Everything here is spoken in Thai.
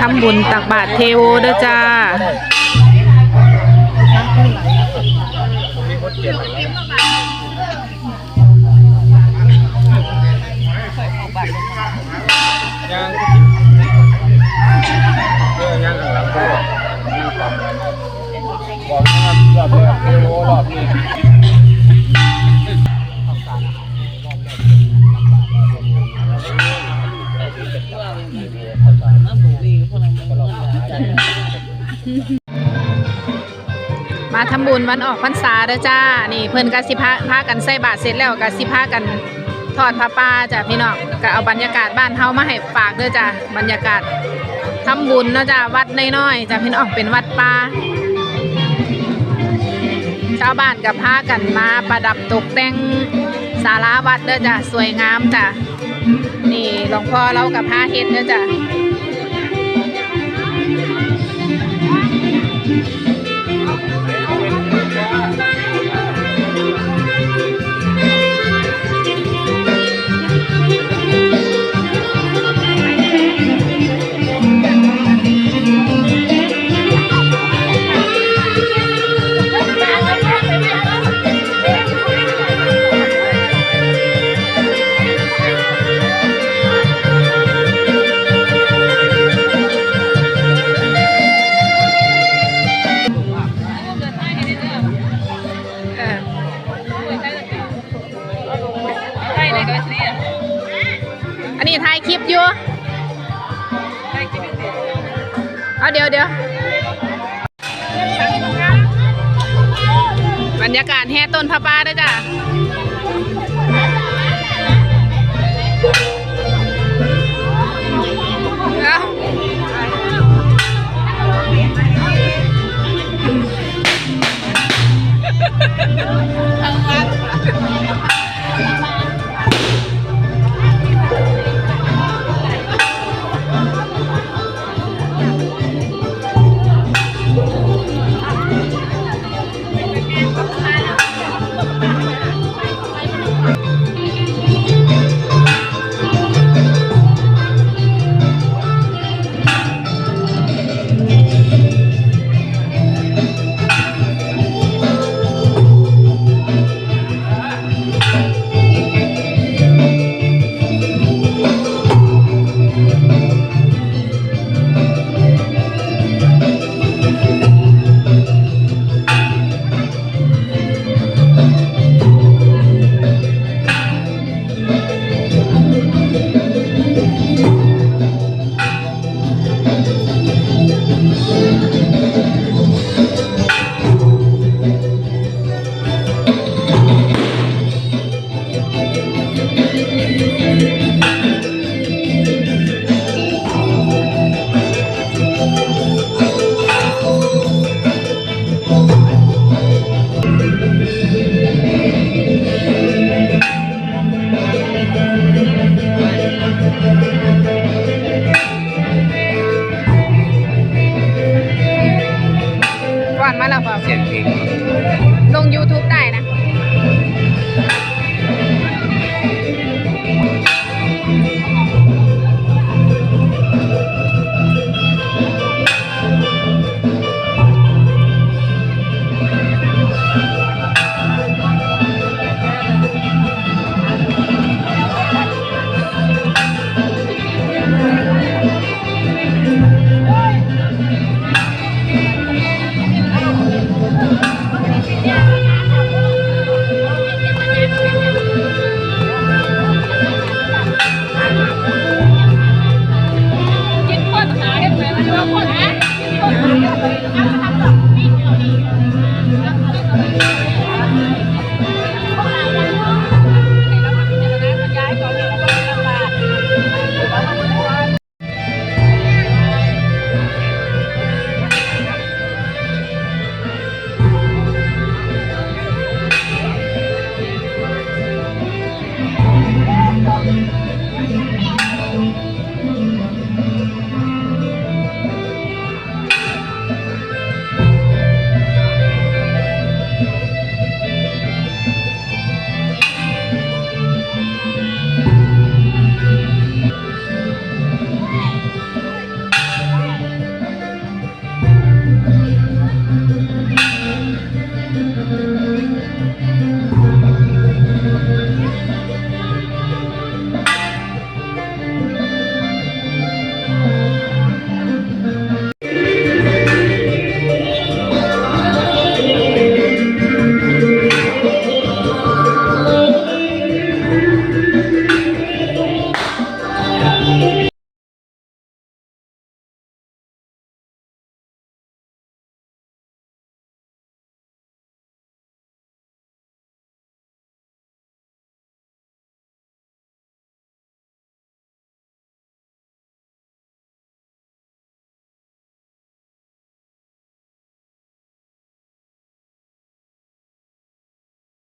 ทำบุญตักบาตรเทโวเด้อจ้ายังเออยังข้างหลังก็มีความบอกนะครับรอบแรกเทโอรอบนี้ มาทำบุญวันออกพรรษาเด้อจ้า นี่เพิ่นกสิพาพากันใส่บาตรเสร็จแล้วกสิพากันทอดผ้าป่าจ้ะพี่น้องก็เอาบรรยากาศบ้านเฮามาให้ฝากเด้อจ้าบรรยากาศทำบุญเนาะจ้าวัดน้อยๆจ้ะพี่น้องเป็นวัดป่าชาวบ้านกับพากันมาประดับตกแต่งศาลาวัดเด้อจ้าสวยงามจ้ะนี่หลวงพ่อเรากับพาเฮ็ดเด้อจ้า นนี้ถ่ายคลิปอยู่เอาเดี๋ยวเดี๋ยวบรรยากาศแห่ต้นพระป่าด้วยจ้ะ เสียงเพลง ลง YouTube ได้